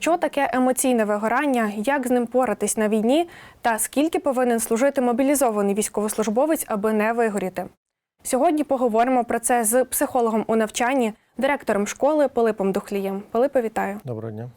Що таке емоційне вигорання, як з ним поратись на війні, та скільки повинен служити мобілізований військовослужбовець, аби не вигоріти? Сьогодні поговоримо про це з психологом у навчанні, директором школи Пилипом Духлієм. Пилипе, вітаю. Доброго дня.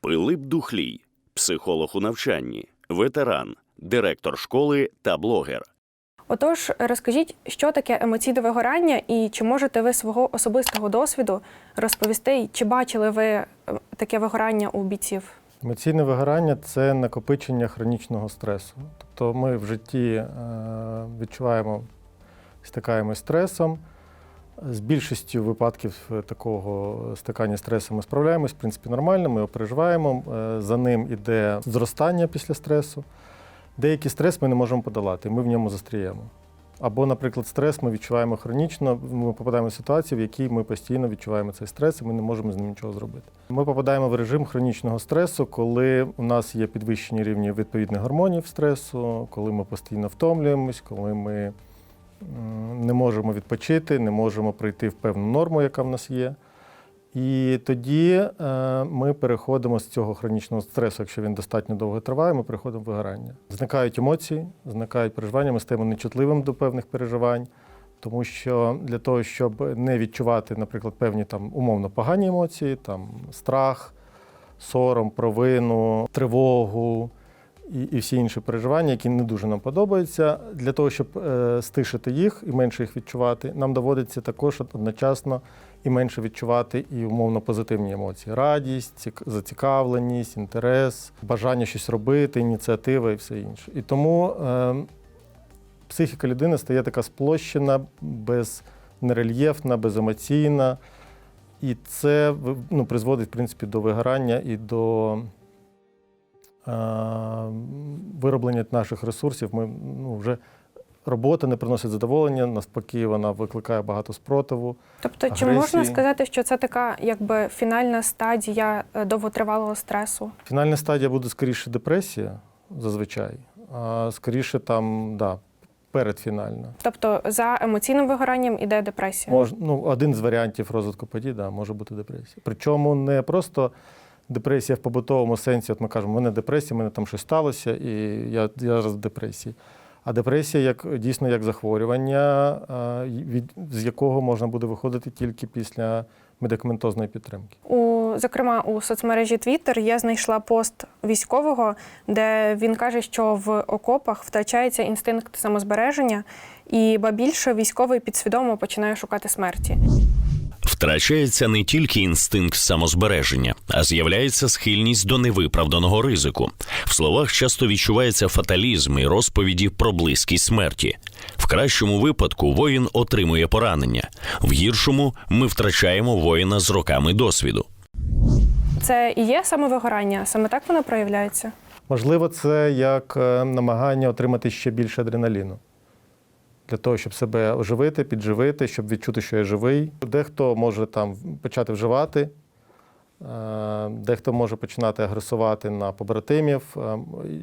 Пилип Духлій, психолог у навчанні, ветеран, директор школи та блогер. Отож, розкажіть, що таке емоційне вигорання, і чи можете ви свого особистого досвіду розповісти, чи бачили ви е, таке вигорання у бійців? Емоційне вигорання це накопичення хронічного стресу. Тобто ми в житті е, відчуваємо, стикаємося стресом. З більшістю випадків е, такого стикання з стресом ми справляємось, в принципі, нормально, ми його переживаємо. За ним іде зростання після стресу. Деякий стрес ми не можемо подолати, ми в ньому застряємо. Або, наприклад, стрес ми відчуваємо хронічно, ми попадаємо в ситуацію, в якій ми постійно відчуваємо цей стрес, і ми не можемо з ним нічого зробити. Ми попадаємо в режим хронічного стресу, коли у нас є підвищені рівні відповідних гормонів стресу, коли ми постійно втомлюємось, коли ми не можемо відпочити, не можемо прийти в певну норму, яка в нас є. І тоді е, ми переходимо з цього хронічного стресу, якщо він достатньо довго триває, ми переходимо в вигорання. Зникають емоції, зникають переживання, ми стаємо нечутливим до певних переживань, тому що для того, щоб не відчувати, наприклад, певні там умовно погані емоції, там страх, сором, провину, тривогу. І, і всі інші переживання, які не дуже нам подобаються, для того, щоб е, стишити їх і менше їх відчувати, нам доводиться також одночасно і менше відчувати і умовно позитивні емоції: радість, зацікавленість, інтерес, бажання щось робити, ініціатива і все інше. І тому е, психіка людини стає така сплощена, без нерельєфна, беземоційна. І це ну, призводить, в принципі, до вигорання і до вироблення наших ресурсів. Ми ну, вже робота не приносить задоволення, навпаки, вона викликає багато спротиву. Тобто, чи можна сказати, що це така якби фінальна стадія е, довготривалого стресу? Фінальна стадія буде скоріше депресія, зазвичай, а скоріше там, да, передфінальна. Тобто за емоційним вигоранням іде депресія? Мож, ну, один з варіантів розвитку подій да, може бути депресія. Причому не просто депресія в побутовому сенсі, от ми кажемо, у мене депресія, у мене там щось сталося, і я зараз в депресії. А депресія як дійсно як захворювання, від, з якого можна буде виходити тільки після медикаментозної підтримки. У зокрема у соцмережі Twitter я знайшла пост військового, де він каже, що в окопах втрачається інстинкт самозбереження, і ба більше військовий підсвідомо починає шукати смерті. Втрачається не тільки інстинкт самозбереження, а з'являється схильність до невиправданого ризику. В словах часто відчувається фаталізм і розповіді про близькість смерті. В кращому випадку воїн отримує поранення, в гіршому ми втрачаємо воїна з роками досвіду. Це і є самовигорання, саме так воно проявляється. Можливо, це як е, намагання отримати ще більше адреналіну. Для того, щоб себе оживити, підживити, щоб відчути, що я живий. Дехто може там почати вживати, е, дехто може починати агресувати на побратимів е,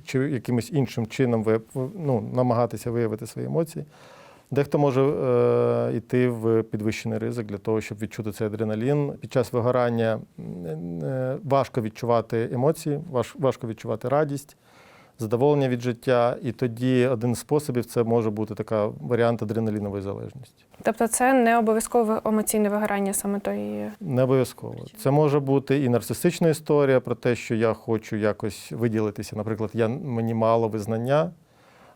чи якимось іншим чином ну, намагатися виявити свої емоції. Дехто може е, йти в підвищений ризик для того, щоб відчути цей адреналін. Під час вигорання е, важко відчувати емоції, важко відчувати радість, задоволення від життя. І тоді один з способів це може бути така варіант адреналінової залежності. Тобто, це не обов'язкове емоційне вигорання саме тої. Не обов'язково. Це може бути і нарцисична історія про те, що я хочу якось виділитися. Наприклад, я, мені мало визнання,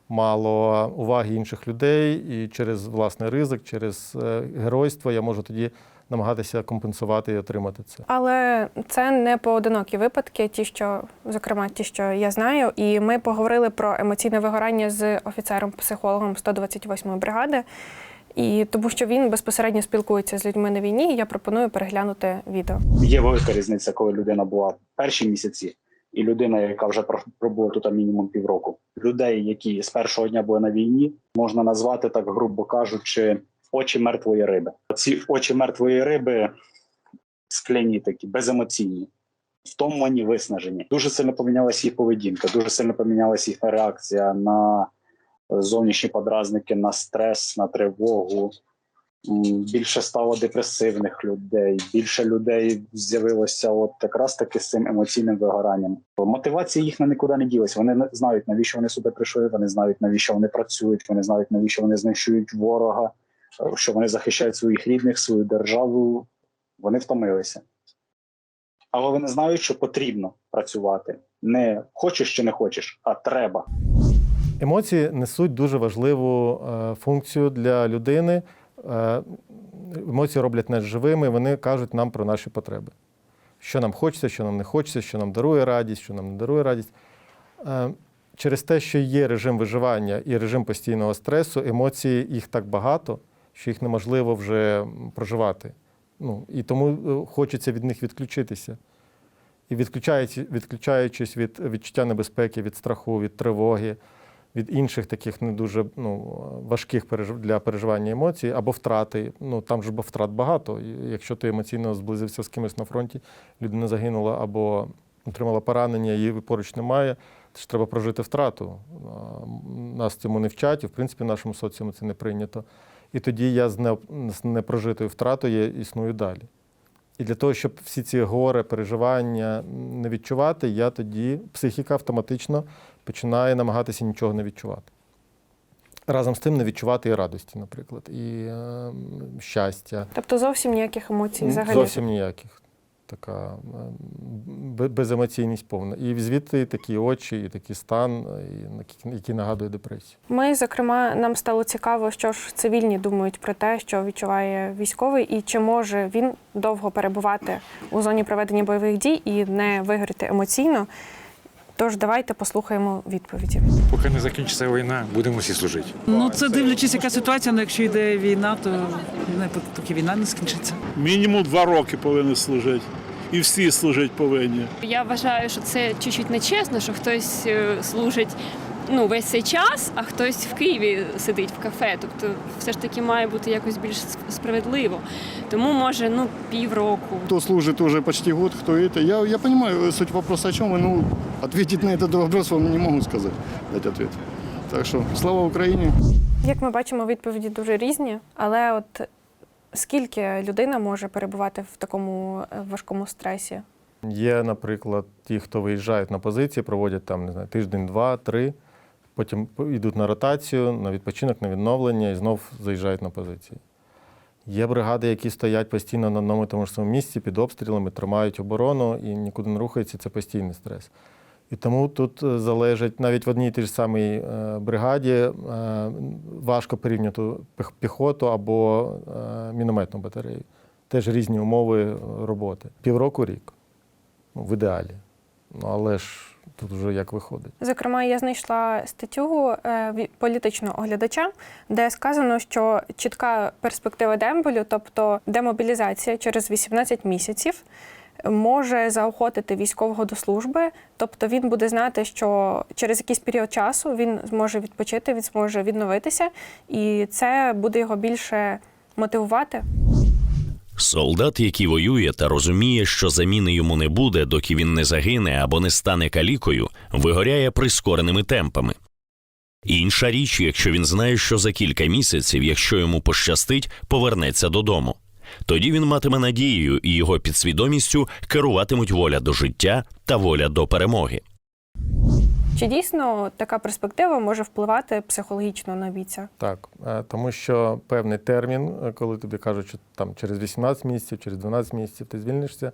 мало уваги інших людей, і через власний ризик, через е, геройство я можу тоді намагатися компенсувати і отримати це. Але це не поодинокі випадки, ті, що, зокрема, ті, що я знаю. І ми поговорили про емоційне вигорання з офіцером-психологом 128-ї бригади. І тому що він безпосередньо спілкується з людьми на війні, я пропоную переглянути відео. Є велика різниця, коли людина була перші місяці, і людина, яка вже пробула тут мінімум півроку. Людей, які з першого дня були на війні, можна назвати так, грубо кажучи, очі мертвої риби. Ці очі мертвої риби скляні такі, беземоційні. Втомлені, виснажені. Дуже сильно помінялася їх поведінка, дуже сильно помінялася їхня реакція на зовнішні подразники, на стрес, на тривогу. більше стало депресивних людей, більше людей з'явилося от якраз таки з цим емоційним вигоранням. Мотивація їхня нікуди не ділась. Вони знають, навіщо вони сюди прийшли. Вони знають, навіщо вони працюють. Вони знають, навіщо вони знищують ворога, що вони захищають своїх рідних, свою державу. Вони втомилися. Але вони знають, що потрібно працювати. Не хочеш чи не хочеш, а треба. Емоції несуть дуже важливу е, функцію для людини. Е, емоції роблять нас живими, вони кажуть нам про наші потреби. Що нам хочеться, що нам не хочеться, що нам дарує радість, що нам не дарує радість. Е, через те, що є режим виживання і режим постійного стресу, емоції їх так багато, що їх неможливо вже проживати. Ну, і тому е, хочеться від них відключитися. І відключаючи, відключаючись від відчуття небезпеки, від страху, від тривоги, від інших таких не дуже ну, важких для переживання емоцій, або втрати. Ну там ж втрат багато. Якщо ти емоційно зблизився з кимось на фронті, людина загинула або отримала поранення, її поруч немає. Це ж треба прожити втрату. Нас цьому не вчать, і в принципі в нашому соціумі це не прийнято. І тоді я з не- з непрожитою втратою існую далі. І для того, щоб всі ці горе, переживання не відчувати, я тоді психіка автоматично починає намагатися нічого не відчувати. Разом з тим не відчувати і радості, наприклад, і е, щастя. Тобто зовсім ніяких емоцій взагалі. Зовсім ніяких. Така е, беземоційність повна. І звідти такі очі, і такий стан, е, і який нагадує депресію. Ми, зокрема, нам стало цікаво, що ж цивільні думають про те, що відчуває військовий, і чи може він довго перебувати у зоні проведення бойових дій і не вигоріти емоційно. Тож давайте послухаємо відповіді. Поки не закінчиться війна, будемо всі служити. Ну це дивлячись, яка ситуація. Ну якщо йде війна, то не поки війна не скінчиться. Мінімум два роки повинні служити. І всі служити повинні. Я вважаю, що це чуть-чуть нечесно, що хтось е, служить ну, весь цей час, а хтось в Києві сидить в кафе. Тобто, все ж таки має бути якось більш справедливо. Тому може ну півроку. Кто служит уже почти год, кто это. Я, я понимаю суть вопроса о чем, вы, ну, ответить на этот вопрос вам не могу сказать, дать ответ. Так что, слава Украине! Як ми бачимо, відповіді дуже різні, але от скільки людина може перебувати в такому е, важкому стресі? Є, наприклад, ті, хто виїжджають на позиції, проводять там не знаю, тиждень, два, три, потім йдуть на ротацію, на відпочинок, на відновлення і знов заїжджають на позиції. Є бригади, які стоять постійно на одному і тому ж самому місці під обстрілами, тримають оборону і нікуди не рухаються. Це постійний стрес. І тому тут е, залежить навіть в одній тій ж самій е, бригаді е, важко порівняти піхоту або мінометну батарею. Теж різні умови роботи. Півроку рік ну, в ідеалі. Ну, але ж тут вже як виходить. Зокрема, я знайшла статтю е, політичного оглядача, де сказано, що чітка перспектива дембелю, тобто демобілізація через 18 місяців, може заохотити військового до служби. Тобто він буде знати, що через якийсь період часу він зможе відпочити, він зможе відновитися, і це буде його більше мотивувати. Солдат, який воює та розуміє, що заміни йому не буде, доки він не загине або не стане калікою, вигоряє прискореними темпами. Інша річ, якщо він знає, що за кілька місяців, якщо йому пощастить, повернеться додому. Тоді він матиме надію, і його підсвідомістю керуватимуть воля до життя та воля до перемоги. Чи дійсно така перспектива може впливати психологічно на бійця? Так, е, тому що певний термін, е, коли тобі кажуть, що там через 18 місяців, через 12 місяців ти звільнишся,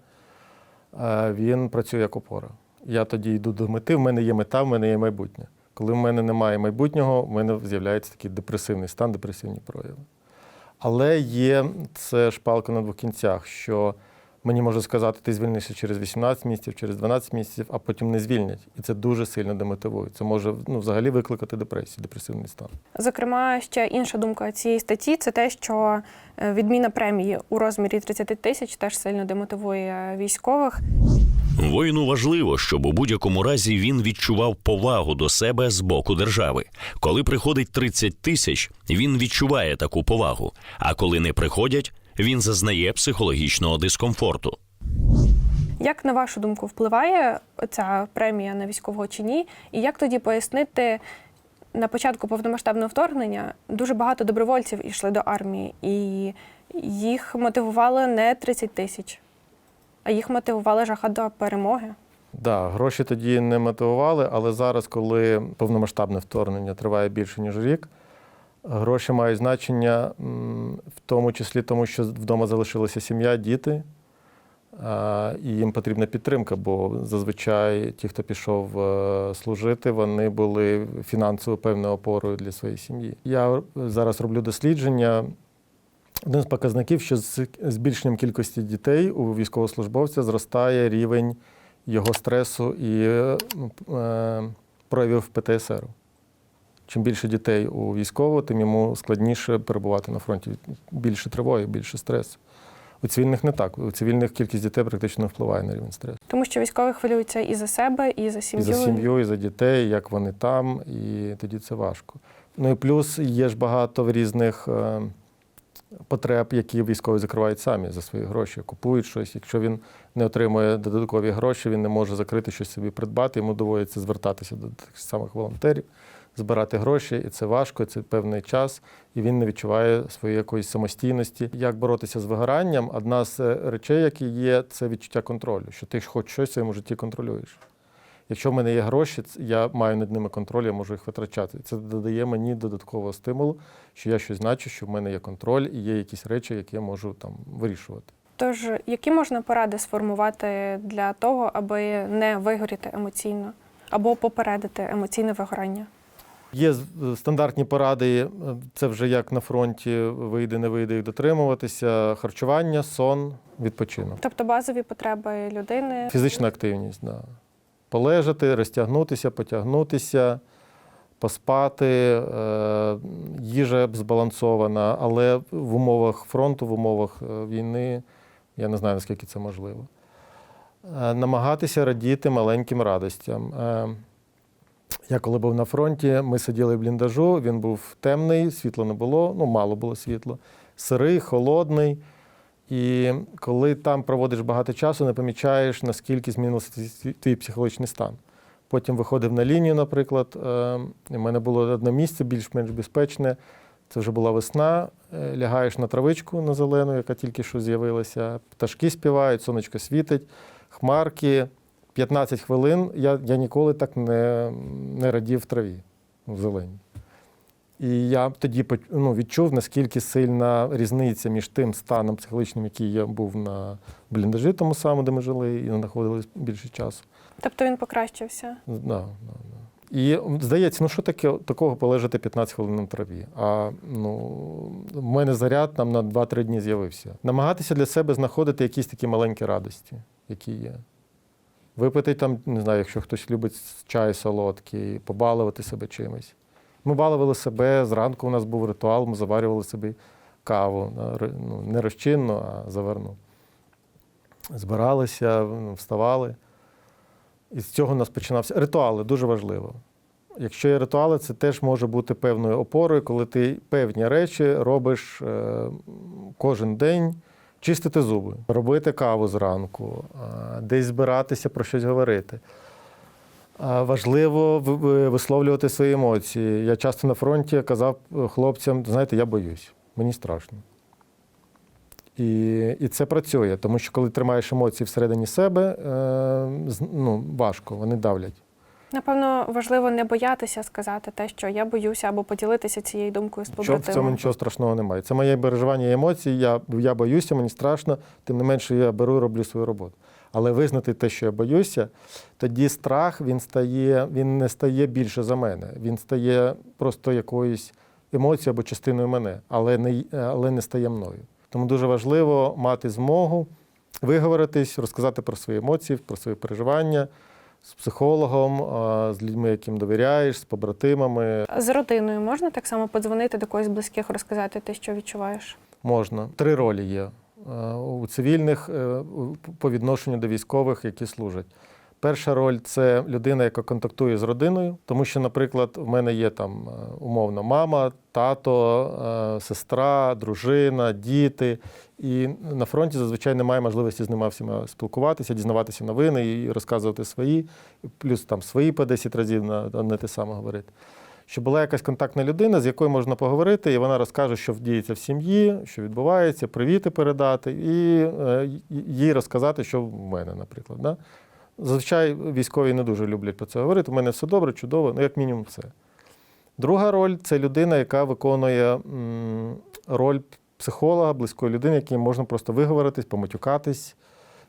е, він працює як опора. Я тоді йду до мети, в мене є мета, в мене є майбутнє. Коли в мене немає майбутнього, в мене з'являється такий депресивний стан, депресивні прояви. Але є це шпалка на двох кінцях, що мені можуть сказати, ти звільнишся через 18 місяців, через 12 місяців, а потім не звільнять. І це дуже сильно демотивує. Це може ну, взагалі викликати депресію, депресивний стан. Зокрема, ще інша думка цієї статті це те, що е, відміна премії у розмірі 30 тисяч теж сильно демотивує військових. Воїну важливо, щоб у будь-якому разі він відчував повагу до себе з боку держави. Коли приходить 30 тисяч, він відчуває таку повагу. А коли не приходять, він зазнає психологічного дискомфорту. Як на вашу думку впливає ця премія на військового чи ні? І як тоді пояснити на початку повномасштабного вторгнення дуже багато добровольців йшли до армії, і їх мотивувало не 30 тисяч, а їх мотивувала жаха до перемоги. Да, гроші тоді не мотивували, але зараз, коли повномасштабне вторгнення триває більше ніж рік, гроші мають значення в тому числі тому, що вдома залишилася сім'я, діти, і їм потрібна підтримка, бо зазвичай ті, хто пішов е, служити, вони були фінансово певною опорою для своєї сім'ї. Я зараз роблю дослідження. Один з показників, що з збільшенням кількості дітей у військовослужбовця зростає рівень його стресу і е, е, проявів ПТСР. Чим більше дітей у військового, тим йому складніше перебувати на фронті. Більше тривоги, більше стресу. У цивільних не так. У цивільних кількість дітей практично впливає на рівень стресу. Тому що військові хвилюються і за себе, і за І за сім'ю, і за дітей, як вони там, і тоді це важко. Ну і плюс є ж багато різних е, потреб, які військові закривають самі за свої гроші, купують щось. Якщо він не отримує додаткові гроші, він не може закрити щось собі придбати, йому доводиться звертатися до тих самих волонтерів, збирати гроші, і це важко, і це певний час, і він не відчуває своєї якоїсь самостійності. Як боротися з вигоранням? Одна з е, речей, які є, це відчуття контролю, що ти хоч щось в своєму житті контролюєш. Якщо в мене є гроші, я маю над ними контроль, я можу їх витрачати. Це додає мені додаткового стимулу, що я щось значу, що в мене є контроль і є якісь речі, які я можу там вирішувати. Тож, які можна поради сформувати для того, аби не вигоріти емоційно або попередити емоційне вигорання? Є стандартні поради, е, це вже як на фронті вийде, не вийде їх дотримуватися. Харчування, сон, відпочинок. Тобто базові потреби людини. Фізична активність, да. полежати, розтягнутися, потягнутися, поспати, е, їжа збалансована, але в умовах фронту, в умовах е, війни, я не знаю, наскільки це можливо. Е, Намагатися радіти маленьким радостям. Я коли був на фронті, ми сиділи в бліндажу, він був темний, світла не було, ну мало було світла, сирий, холодний. І коли там проводиш багато часу, не помічаєш, наскільки змінився твій- психологічний стан. Потім виходив на лінію, наприклад. е, і в мене було одне місце більш-менш безпечне. Це вже була весна. е, Лягаєш на травичку на зелену, яка тільки що з'явилася. Пташки співають, сонечко світить, хмарки. 15 хвилин. Я, я ніколи так не, не радів в траві в зеленій. І я тоді ну, відчув, наскільки сильна різниця між тим станом психологічним, який я був на бліндажі, тому самому, де ми жили, і знаходились більше часу. Тобто він покращився. Да, да, да. І здається, ну що таке такого полежати 15 хвилин на траві? А ну, в мене заряд там на 2-3 дні з'явився. Намагатися для себе знаходити якісь такі маленькі радості, які є. Випити там, не знаю, якщо хтось любить чай солодкий, побалувати себе чимось. Ми балували себе, зранку у нас був ритуал, ми заварювали собі каву. Ну, не розчинну, а заверну. Збиралися, ну, вставали. І з цього у нас починався. Ритуали дуже важливо. Якщо є ритуали, це теж може бути певною опорою, коли ти певні речі робиш е, кожен день, чистити зуби, робити каву зранку, е, десь збиратися про щось говорити. Важливо ви- ви- висловлювати свої емоції. Я часто на фронті казав хлопцям: знаєте, я боюсь, мені страшно. І, і це працює, тому що коли тримаєш емоції всередині себе, е, ну, важко, вони давлять. Напевно, важливо не боятися сказати те, що я боюся, або поділитися цією думкою з Що в цьому нічого страшного немає. Це моє переживання і емоції. Я, я боюся, мені страшно, тим не менше я беру і роблю свою роботу. Але визнати те, що я боюся, тоді страх він стає, він не стає більше за мене. Він стає просто якоюсь емоцією або частиною мене, але не, але не стає мною. Тому дуже важливо мати змогу виговоритись, розказати про свої емоції, про свої переживання з психологом, з людьми, яким довіряєш, з побратимами. З родиною можна так само подзвонити до когось з близьких, розказати те, що відчуваєш. Можна. Три ролі є е, у цивільних е, по відношенню до військових, які служать. Перша роль це людина, яка контактує з родиною, тому що, наприклад, в мене є там е, умовно мама, тато, е, сестра, дружина, діти. І на фронті зазвичай немає можливості з ними всіма спілкуватися, дізнаватися новини і розказувати свої, плюс там свої по 10 разів на на те саме говорити. щоб була якась контактна людина, з якою можна поговорити, і вона розкаже, що діється в сім'ї, що відбувається, привіти передати, і е, їй розказати, що в мене, наприклад. Да? Зазвичай військові не дуже люблять про це говорити. У мене все добре, чудово, ну як мінімум все. Друга роль це людина, яка виконує роль психолога, близької людини, якій можна просто виговоритись, поматюкатись,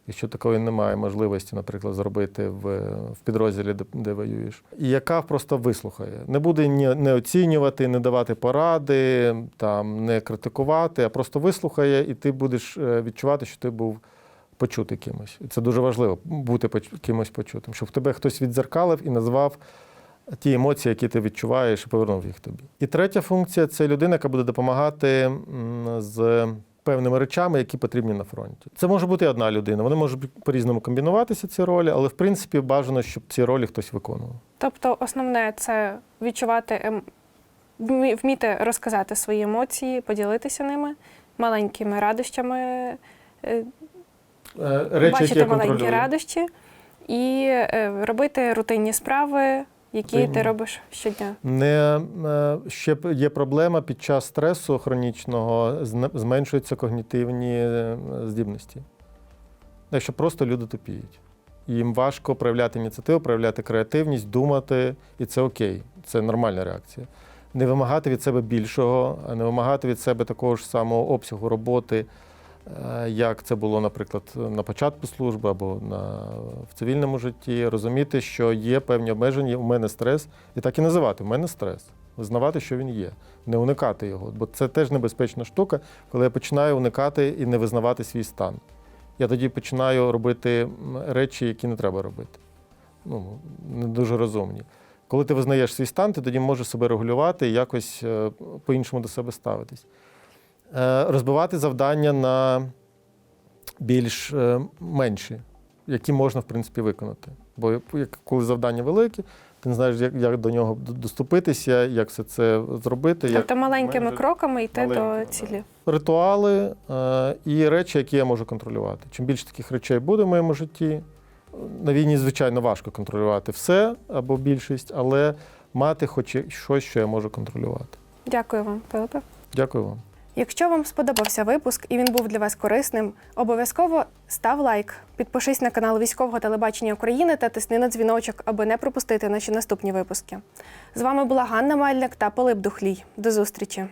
якщо такої немає можливості, наприклад, зробити в, в підрозділі, де, де воюєш, і яка просто вислухає. Не буде ні, не оцінювати, не давати поради, там, не критикувати, а просто вислухає, і ти будеш е, відчувати, що ти був почути кимось. І це дуже важливо бути кимось почутим, щоб тебе хтось відзеркалив і назвав ті емоції, які ти відчуваєш, і повернув їх тобі. І третя функція це людина, яка буде допомагати з певними речами, які потрібні на фронті. Це може бути одна людина. Вони можуть по-різному комбінуватися, ці ролі, але в принципі бажано, щоб ці ролі хтось виконував. Тобто, основне це відчувати, ем... вмі- вміти розказати свої емоції, поділитися ними, маленькими радощами, Е, Речі, бачити які маленькі контролюю. радощі і е, робити рутинні справи, які ти робиш щодня. Не е, ще є проблема під час стресу хронічного зменшуються когнітивні е, здібності. Якщо просто люди тупіють. Їм важко проявляти ініціативу, проявляти креативність, думати, і це окей, це нормальна реакція. Не вимагати від себе більшого, не вимагати від себе такого ж самого обсягу роботи, е, як це було, наприклад, на початку служби або на, в цивільному житті. Розуміти, що є певні обмеження, у мене стрес, і так і називати у мене стрес. Визнавати, що він є, не уникати його. Бо це теж небезпечна штука, коли я починаю уникати і не визнавати свій стан. Я тоді починаю робити речі, які не треба робити. Ну, не дуже розумні. Коли ти визнаєш свій стан, ти тоді можеш себе регулювати і якось е, по-іншому до себе ставитись. Е, Розбивати завдання на більш е, менші, які можна, в принципі, виконати. Бо як- коли завдання велике, ти не знаєш, як, як до нього доступитися, як все це зробити. як Тобто маленькими менеджер. кроками йти Маленькими, до цілі. ритуали е, і речі, які я можу контролювати. Чим більше таких речей буде в моєму житті, на війні, звичайно, важко контролювати все або більшість, але мати хоч щось, що я можу контролювати. Дякую вам, Пилипе. Дякую вам. Якщо вам сподобався випуск і він був для вас корисним, обов'язково став лайк, підпишись на канал Військового телебачення України та тисни на дзвіночок, аби не пропустити наші наступні випуски. З вами була Ганна Мальник та Пилип Духлій. До зустрічі!